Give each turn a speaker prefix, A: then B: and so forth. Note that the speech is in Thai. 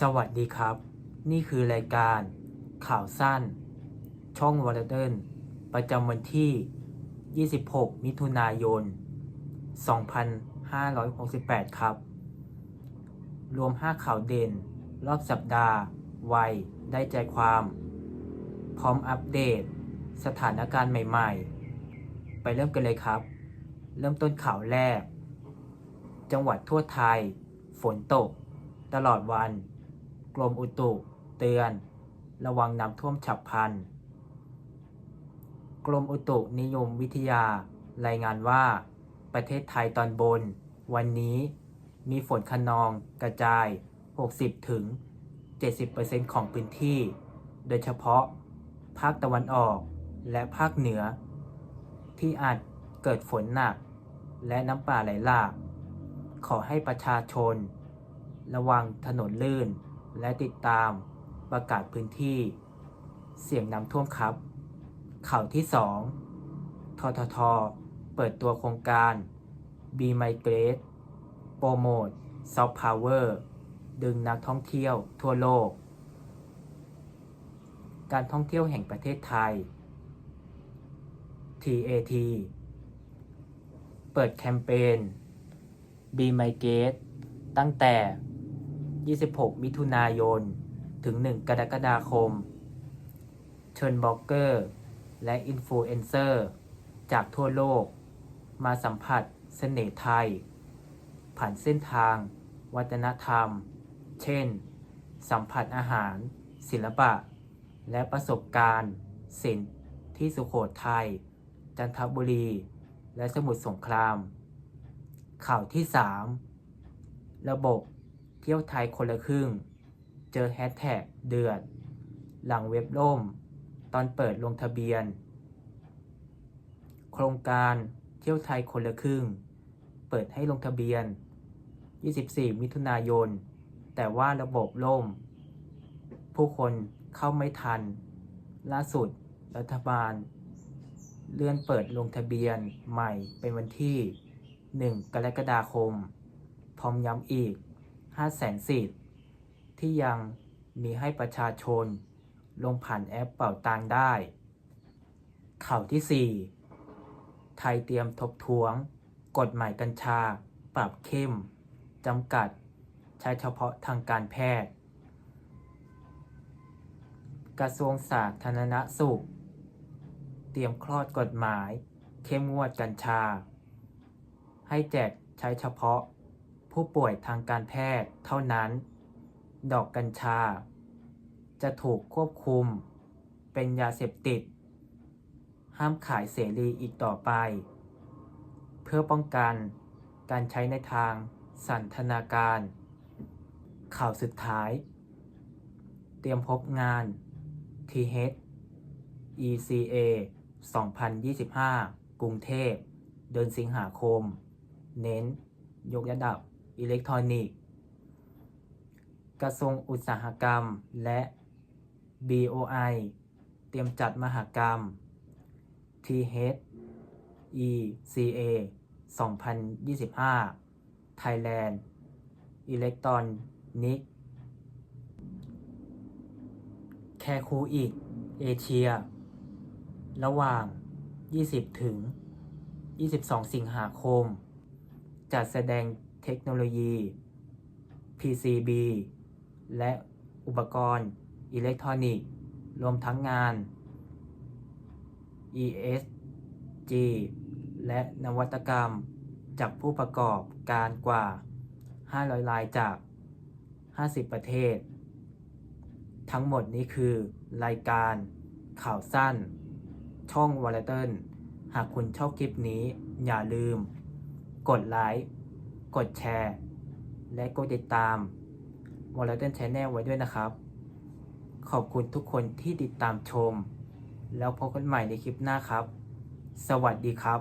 A: สวัสดีครับ นี่คือรายการ ข่าวสั้น ช่องวอลเดินประจำวันที่ 26 มิถุนายน 2568 ครับ รวม 5 ข่าวเด่น รอบสัปดาห์ ไว ได้ใจความ พร้อมอัปเดต สถานการณ์ใหม่ ๆ ไปเริ่มกันเลยครับ เริ่มต้นข่าวแรก จังหวัดทั่วไทย ฝนตกตลอดวัน กรมอุตุเตือน ระวังน้ำท่วมฉับพลัน กรมอุตุนิยมวิทยารายงานว่า ประเทศไทยตอนบน วันนี้มีฝนคะนองกระจาย 60-70%ถึง70%ของพื้นที่ โดยเฉพาะ ภาคตะวันออกและภาคเหนือ ที่อาจเกิดฝนหนัก และน้ำป่าไหลหลาก ขอให้ประชาชน ระวังถนนลื่น และติดตามประกาศพื้นที่ เสี่ยงน้ำท่วมครับ ข่าวที่ 2ททท เปิดตัวโครงการ B-Migrate โปรโมท Soft Power ดึงนักท่องเที่ยวทั่วโลก การท่องเที่ยวแห่งประเทศไทย TAT เปิดแคมเปญ Be My Guest ตั้งแต่ 26 มิถุนายน ถึง 1 กรกฎาคม เชิญบล็อกเกอร์ และอินฟลูเอนเซอร์ จากทั่วโลก มาสัมผัสเสน่ห์ไทย ผ่านเส้นทาง วัฒนธรรม เช่น สัมผัสอาหาร ศิลปะ และประสบการณ์ศิลป์ที่สุโขทัย จันทบุรี และสมุทรสงคราม ข่าวที่ 3 ระบบ เที่ยวไทยคนละครึ่ง เจอแฮชแท็กเดือด หลังเว็บล่ม ตอนเปิดลงทะเบียน โครงการเที่ยวไทยคนละครึ่ง เปิดให้ลงทะเบียน 24 มิถุนายน แต่ว่าระบบล่ม ผู้คนเข้าไม่ทัน ล่าสุด รัฐบาล เลื่อนเปิดลงทะเบียนใหม่เป็นวันที่ 1 กรกฎาคม พร้อมย้ำอีก 500,000สิทธิ์ที่ยังมีให้ประชาชน ลงผ่านแอปเป่าตังได้ ข่าวที่ 4 ไทยเตรียมทบทวง กฎหมายกัญชา ปรับเข้มจำกัด ใช้เฉพาะทางการแพทย์ กระทรวงสาธารณสุข เตรียมคลอดกฎหมาย เข้มงวดกัญชา ให้แจกใช้เฉพาะ ผู้ป่วยทางการแพทย์เท่านั้น ดอกกัญชา จะถูกควบคุม เป็นยาเสพติด ห้ามขายเสรีอีกต่อไป เพื่อป้องกันการใช้ในทางสันทนาการ ข่าวสุดท้าย เตรียมพบงาน TH ECA 2025 กรุงเทพ เดือนสิงหาคม เน้น ยกระดับ อิเล็กทรอนิกส์ กระทรวงอุตสาหกรรม และ BOI เตรียมจัดมหกรรม TH ECA 2025 Thailand Electronic แคคูอีก เอเชีย ระหว่าง 20 ถึง 22 สิงหาคม จัดแสดง เทคโนโลยี PCB และอุปกรณ์อิเล็กทรอนิกส์ รวมทั้งงาน ESG และนวัตกรรมจากผู้ประกอบการกว่า 500 รายจาก 50 ประเทศ ทั้งหมดนี้คือรายการข่าวสั้น ช่องวอลเลนหากคุณชอบคลิปนี้อย่าลืม กดไลค์ กดแชร์ และกดติดตามวอลเลน Channel ไว้ด้วยนะครับ ขอบคุณทุกคนที่ติดตามชม แล้วพบกันใหม่ในคลิปหน้าครับ สวัสดีครับ